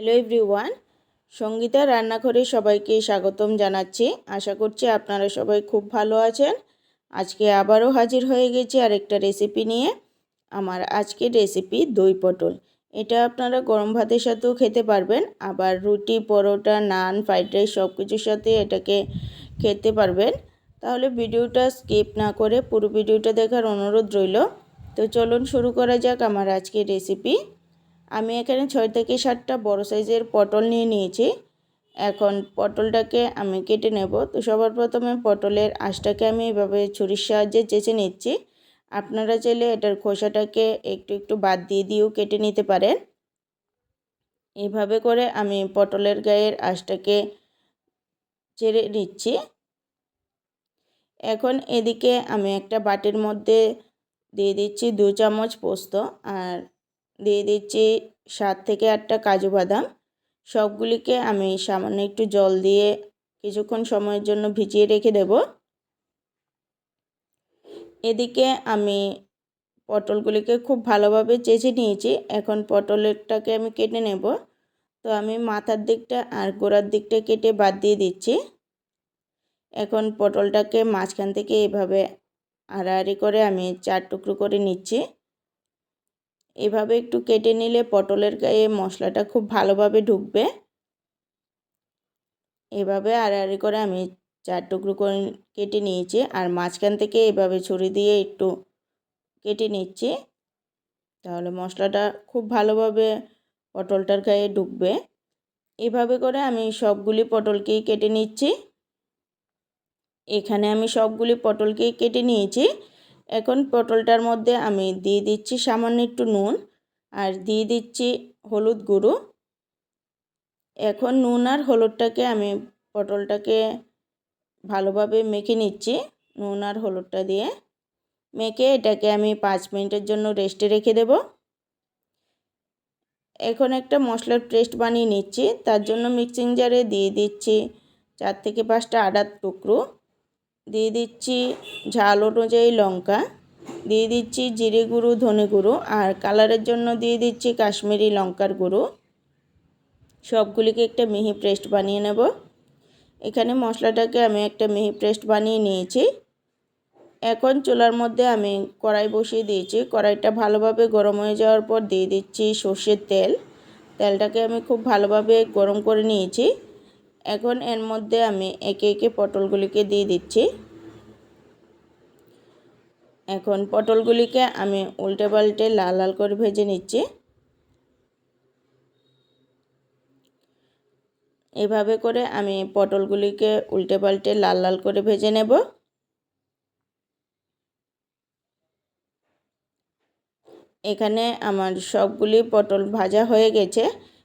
Hello everyone, Sangeeta রান্নাঘরে সবাইকে স্বাগতম জানাচ্ছি। আশা করছি আপনারা সবাই খুব ভালো আছেন। আজকে আবারও হাজির হয়ে গেছি আরেকটা রেসিপি নিয়ে। আমার আজকের রেসিপি দই পটল। এটা আপনারা গরম ভাতের সাথেও খেতে পারবেন, আবার রুটি, পরোটা, নান ফ্রাইড রাইস সব কিছুর সাথে এটাকে খেতে পারবেন। তাহলে ভিডিওটা স্কিপ না করে পুরো ভিডিওটা দেখার অনুরোধ রইল। তো চলুন শুরু করা যাক আমার আজকের রেসিপি আমি এখানে ছয় থেকে সাতটা বড় সাইজের পটল নিয়ে নিয়েছি। এখন পটলটাকে আমি কেটে নেব। তো সবার প্রথমে পটলের আঁশটাকে আমি এভাবে ছুরির সাহায্যে চেঁচে নিচ্ছি। আপনারা চাইলে এটার খোসাটাকে একটু একটু বাদ দিয়ে দিয়েও কেটে নিতে পারেন। এভাবে করে আমি পটলের গায়ের আঁশটাকে চেড়ে নিচ্ছি এখন এদিকে আমি একটা বাটির মধ্যে দিয়ে দিচ্ছি দু চামচ পোস্ত। আর দিয়ে দিচ্ছি সাত থেকে আটটা কাজু বাদাম। সবগুলিকে আমি সামান্য একটু জল দিয়ে কিছুক্ষণ সময়ের জন্য ভিজিয়ে রেখে দেব। এদিকে আমি পটলগুলিকে খুব ভালোভাবে চেঁচে নিয়েছি। এখন পটলেরটাকে আমি কেটে নেব। তো আমি মাথার দিকটা আর গোড়ার দিকটা কেটে বাদ দিয়ে দিচ্ছি। এখন পটলটাকে মাঝখান থেকে এভাবে আড়াআড়ি করে আমি চার টুকরো করে নিচ্ছি। এভাবে একটু কেটে নিলে পটলের গায়ে মশলাটা খুব ভালোভাবে ঢুকবে। এভাবে আড়াআড়ি করে আমি চার টুকরো করে কেটে নিয়েছি আর মাঝখান থেকে এভাবে ছুরি দিয়ে একটু কেটে নিচ্ছি। তাহলে মশলাটা খুব ভালোভাবে পটলটার গায়ে ঢুকবে। এভাবে করে আমি সবগুলি পটলকেই কেটে নিচ্ছি। এখানে আমি সবগুলি পটলকেই কেটে নিয়েছি। এখন পটলটার মধ্যে আমি দিয়ে দিচ্ছি সামান্য একটু নুন আর দিয়ে দিচ্ছি হলুদ গুঁড়ো। এখন নুন আর হলুদটাকে আমি পটলটাকে ভালোভাবে মেখে নিচ্ছি, নুন আর হলুদটা দিয়ে। মেখে এটাকে আমি পাঁচ মিনিটের জন্য রেস্টে রেখে দেব। এখন একটা মশলার পেস্ট বানিয়ে নিচ্ছি, তার জন্য মিক্সিং জারে দিয়ে দিচ্ছি চার থেকে পাঁচটা আদার টুকরো। দিয়ে দিচ্ছি ঝাল অনুযায়ী লঙ্কা, দিয়ে দিচ্ছি জিরে গুঁড়ো, ধনে গুঁড়ো, আর কালারের জন্য দিয়ে দিচ্ছি কাশ্মীরি লঙ্কার গুঁড়ো। সবগুলিকে একটা মিহি পেস্ট বানিয়ে নেব। এখানে মশলাটাকে আমি একটা মিহি পেস্ট বানিয়ে নিয়েছি। এখন চুলার মধ্যে আমি কড়াই বসিয়ে দিয়েছি। কড়াইটা ভালোভাবে গরম হয়ে যাওয়ার পর দিয়ে দিচ্ছি সর্ষের তেল। তেলটাকে আমি খুব ভালোভাবে গরম করে নিয়েছি। এখন এর মধ্যে আমি একে একে পটলগুলিকে দিয়ে দিচ্ছি। এখন পটলগুলিকে আমি উল্টে পাল্টে লাল লাল করে ভেজে নিচ্ছি। এভাবে করে আমি পটলগুলিকে উল্টে পাল্টে লাল লাল করে ভেজে নেব। এখানে আমার সবগুলি পটল ভাজা হয়ে গেছে।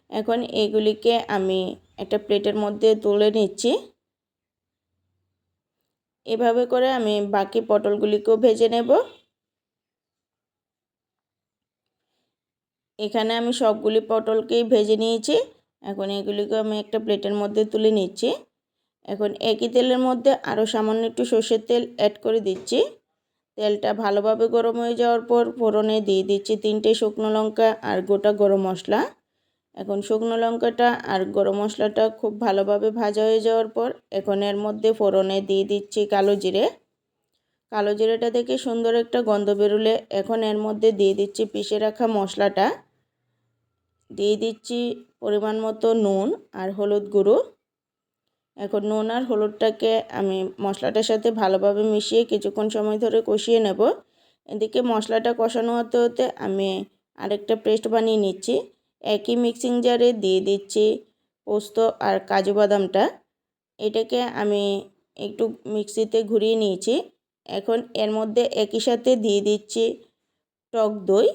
এখন এগুলিকে আমি একটা প্লেটের মধ্যে তুলে নিচ্ছি। এভাবে করে আমি বাকি পটলগুলিকেও ভেজে নেব। এখানে আমি সবগুলি পটলকেই ভেজে নিয়েছি। এখন এগুলিকে আমি একটা প্লেটের মধ্যে তুলে নিচ্ছি। এখন একই তেলের মধ্যে আরও সামান্য একটু সর্ষের তেল অ্যাড করে দিচ্ছি। তেলটা ভালোভাবে গরম হয়ে যাওয়ার পর ফোড়নে দিয়ে দিচ্ছি তিনটে শুকনো লঙ্কা আর গোটা গরম মশলা। এখন শুকনো লঙ্কাটা আর গরম মশলাটা খুব ভালোভাবে ভাজা হয়ে যাওয়ার পর এখন এর মধ্যে ফোড়নে দিয়ে দিচ্ছি কালো জিরে। কালো জিরেটা থেকে সুন্দর একটা গন্ধ বেরোলে এখন এর মধ্যে দিয়ে দিচ্ছি পিষে রাখা মশলাটা। দিয়ে দিচ্ছি পরিমাণ মতো নুন আর হলুদ গুঁড়ো। এখন নুন আর হলুদটাকে আমি মশলাটার সাথে ভালোভাবে মিশিয়ে কিছুক্ষণ সময় ধরে কষিয়ে নেব। এদিকে মশলাটা কষানো হতে হতে আমি আরেকটা পেস্ট বানিয়ে নিচ্ছি। একই মিক্সিং জারে দিয়ে দিচ্ছি পোস্ত আর কাজু বাদামটা। এটাকে আমি একটু মিক্সিতে ঘুরিয়ে নিয়েছি। এখন এর মধ্যে একই সাথে দিয়ে দিচ্ছি টক দই।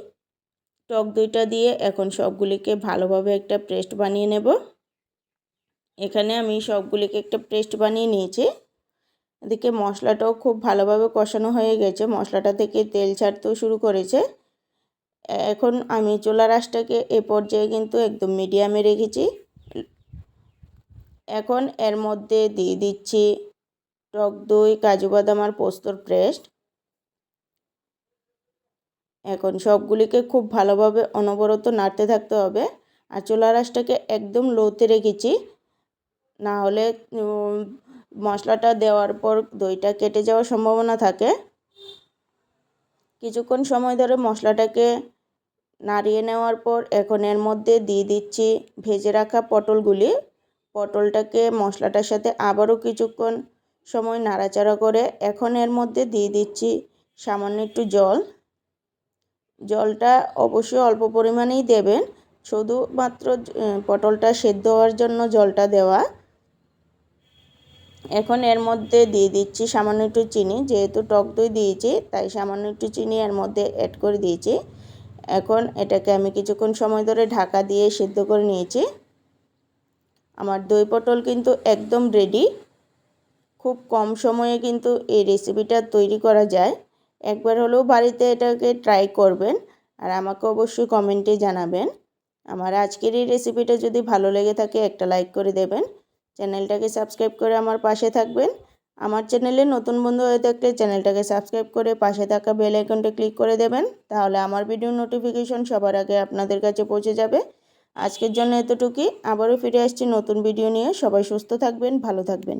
টক দইটা দিয়ে এখন সবগুলিকে ভালোভাবে একটা পেস্ট বানিয়ে নেব। এখানে আমি সবগুলিকে একটা পেস্ট বানিয়ে নিয়েছি। এদিকে মশলাটাও খুব ভালোভাবে কষানো হয়ে গেছে। মশলাটা থেকে তেল ছাড়তেও শুরু করেছে। এখন আমি চোলা আঁশটাকে এ পর্যায়ে কিন্তু একদম মিডিয়ামে রেখেছি। এখন এর মধ্যে দিয়ে দিচ্ছি টক দই, কাজু বাদাম আর পোস্তর পেস্ট। এখন সবগুলিকে খুব ভালোভাবে অনবরত নাড়তে থাকতে হবে। আর চুলা রাসটাকে একদম লোতে রেখেছি। না হলে মশলাটা দেওয়ার পর দইটা কেটে যাওয়ার সম্ভাবনা থাকে। কিছুক্ষণ সময় ধরে মশলাটাকে নাড়িয়ে নেওয়ার পর এখন এর মধ্যে দিয়ে দিচ্ছি ভেজে রাখা পটলগুলি। পটলটাকে মশলাটার সাথে আবারও কিছুক্ষণ সময় নাড়াচাড়া করে এখন এর মধ্যে দিয়ে দিচ্ছি সামান্য একটু জল। জলটা অবশ্যই অল্প পরিমাণেই দেবেন শুধুমাত্র পটলটা সেদ্ধ হওয়ার জন্য জলটা দেওয়া। এখন এর মধ্যে দিয়ে দিচ্ছি সামান্য একটু চিনি, যেহেতু টক দই দিয়েছি, তাই সামান্য একটু চিনি এর মধ্যে অ্যাড করে দিয়েছি। এখন এটাকে আমি কিছুক্ষণ সময় ধরে ঢাকা দিয়ে সেদ্ধ করে নিয়েছি। আমার দই পটল কিন্তু একদম রেডি খুব কম সময়ে কিন্তু এই রেসিপিটা তৈরি করা যায়। একবার হলেও বাড়িতে এটাকে ট্রাই করবেন আর আমাকে অবশ্যই কমেন্টে জানাবেন। আমার আজকের এই রেসিপিটা যদি ভালো লেগে থাকে একটা লাইক করে দেবেন। চ্যানেলটাকে সাবস্ক্রাইব করে আমার পাশে থাকবেন। আমার চ্যানেলে নতুন বন্ধু হয়ে থাকলে চ্যানেলটাকে সাবস্ক্রাইব করে পাশে থাকা বেল আইকনটা ক্লিক করে দেবেন। তাহলে আমার ভিডিও নোটিফিকেশন সবার আগে আপনাদের কাছে পৌঁছে যাবে। আজকের জন্য এতটুকুই। আবারও ফিরে আসছি নতুন ভিডিও নিয়ে। সবাই সুস্থ থাকবেন, ভালো থাকবেন।